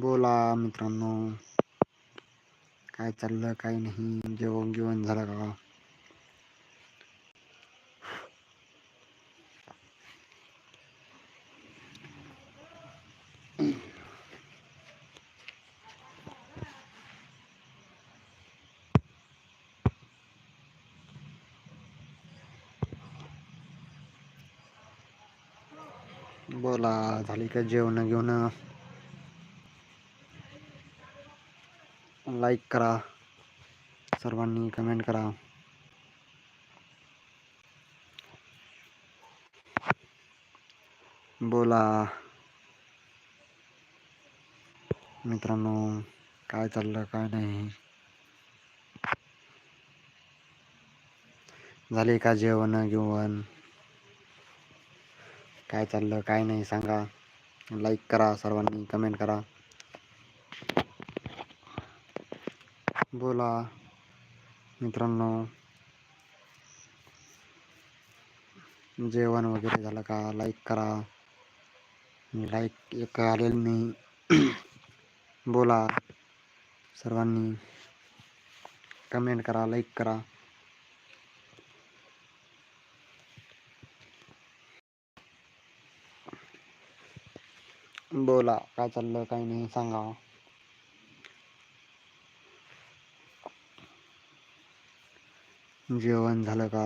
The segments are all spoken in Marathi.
बोला मित्रांनो. काय चाललं काय नाही. जेवण जेवण झालं का? बोला झाली का जेवण घेऊन लाईक करा. सर्वांनी कमेंट करा. बोला. मित्रांनो काय चाललं काय नाही? झाले का जेवण घेऊन काय चाललं काय नाही सांगा. लाईक करा सर्वांनी कमेंट करा. बोला मित्रांनो. जेवण वगैरे झालं का? लाईक करा. लाईक एक आलेलं नाही बोला सर्वांनी. कमेंट करा लाईक करा. बोला काय चाललं काय नाही सांगा. जेवण झालं का?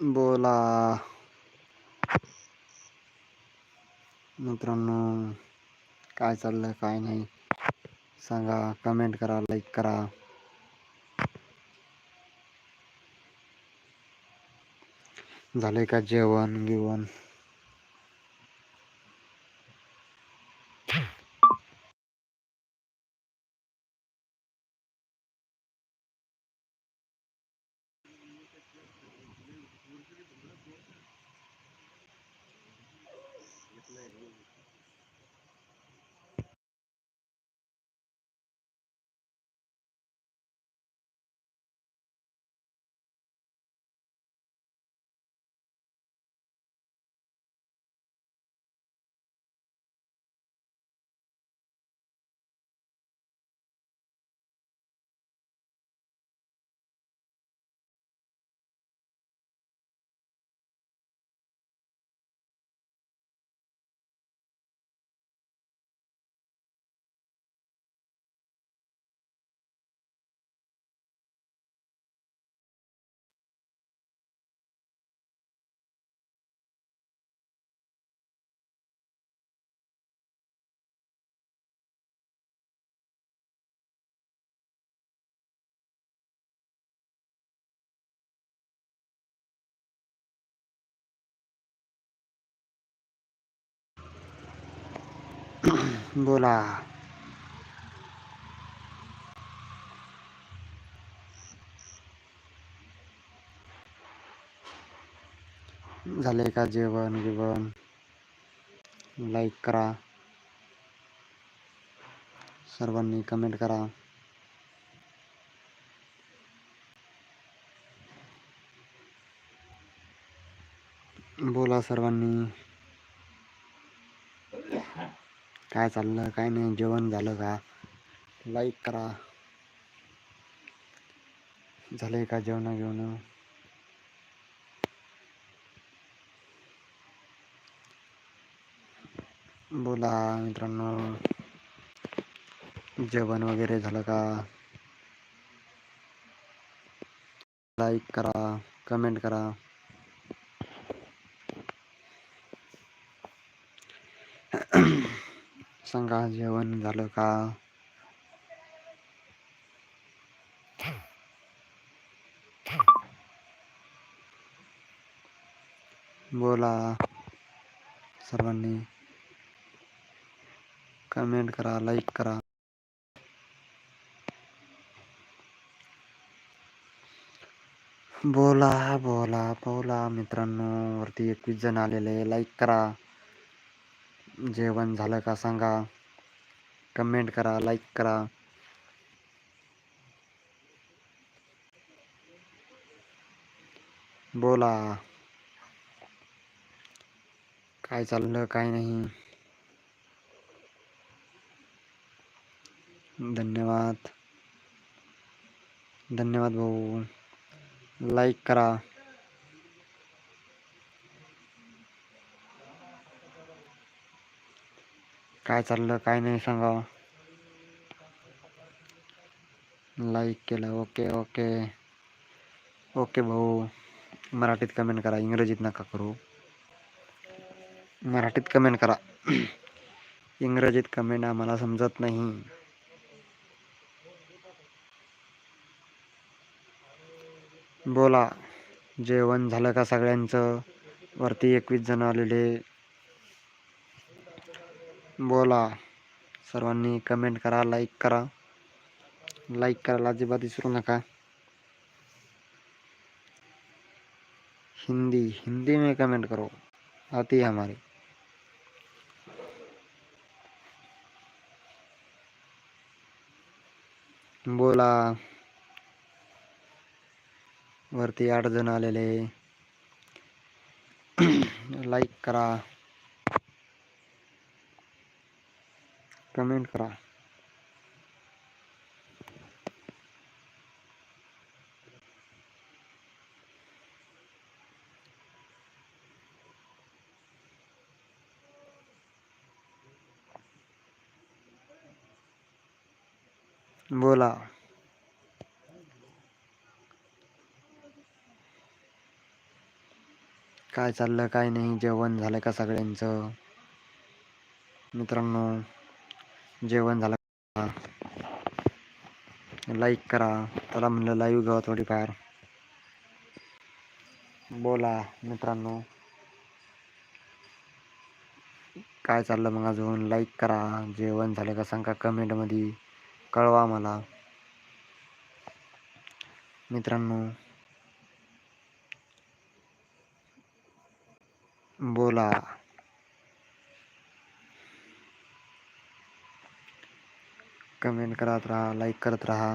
बोला. मित्रांनो काय चाललं काय नाही. सांगा कमेंट करा लाईक करा. झाले का जेवण गिवण बोला. झाले का जेवण गिवण लाईक करा. सर्वांनी कमेंट करा. बोला सर्वांनी. काय चाललं काय नाही जेवण झालं का? लाईक करा. झालंय का जेवण घेऊन बोला मित्रांनो. जेवण वगैरे झालं का? लाईक करा कमेंट करा. सांगा जेवण झालं का? बोला सर्वांनी. कमेंट करा लाईक करा. बोला बोला बोला मित्रांनो. वरती एकवीस जण आलेले लाईक करा. जेवण झालं का सांगा. कमेंट करा लाईक करा. बोला. काय चाललं काय नाही. धन्यवाद. धन्यवाद भाऊ. लाईक करा. काय चाललं काय नाही सांगावं. लाईक केलं ओके ओके ओके भाऊ मराठीत कमेंट करा इंग्रजीत नका करू. मराठीत कमेंट करा. इंग्रजीत कमेंट आम्हाला समजत नाही. बोला जेवण झालं का सगळ्यांचं? वरती एकवीस जण आलेले. बोला. सर्वांनी कमेंट करा लाईक करा. लाईक करायला अजिबात विसरू नका. हिंदी हिंदी में कमेंट करो. आती है हमारी. बोला. वरती आठ जण आलेले. लाईक करा. कमेंट करा बोला काय चाललं काय नाही? जेवण झालं का सगळ्यांचं? मित्रांनो. जेवण झालं लाईक करा. त्याला म्हणलं लाईव्ह घ्यावं थोडीफार. बोला मित्रांनो. काय चाललं मग अजून? लाईक करा. जेवण झालं का सांगा कमेंटमध्ये. कळवा मला. मित्रांनो. बोला. कमेंट करत रहा लाइक करत रहा।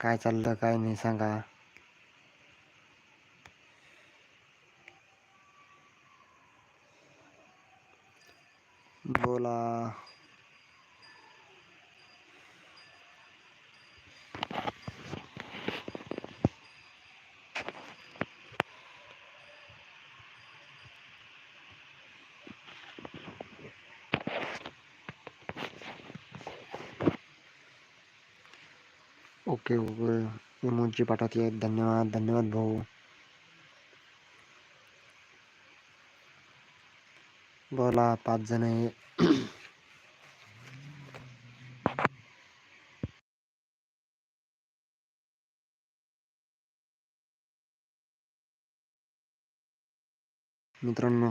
काय चाललं काय नाही सांगा। Okay okay. इमोजी पाठवते. धन्यवाद धन्यवाद भाऊ. बोला पाच जण आहे. मित्रांनो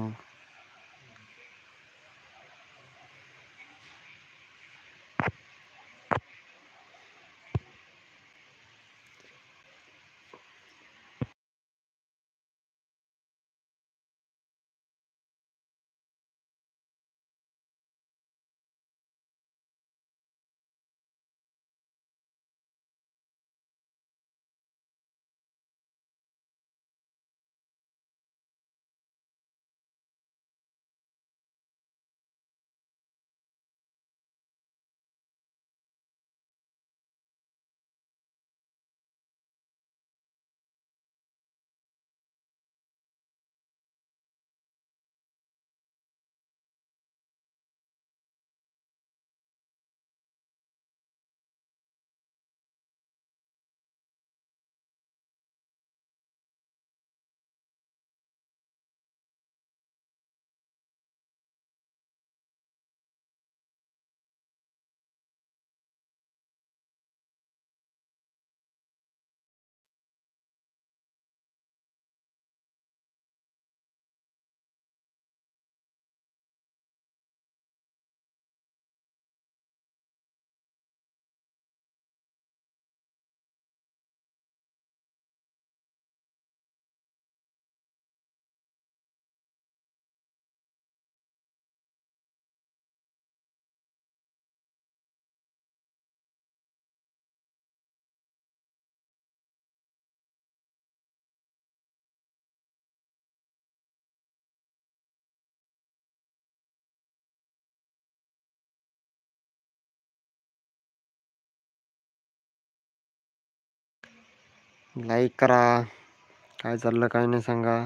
लाईक करा. काय चाललं काय नाही सांगा.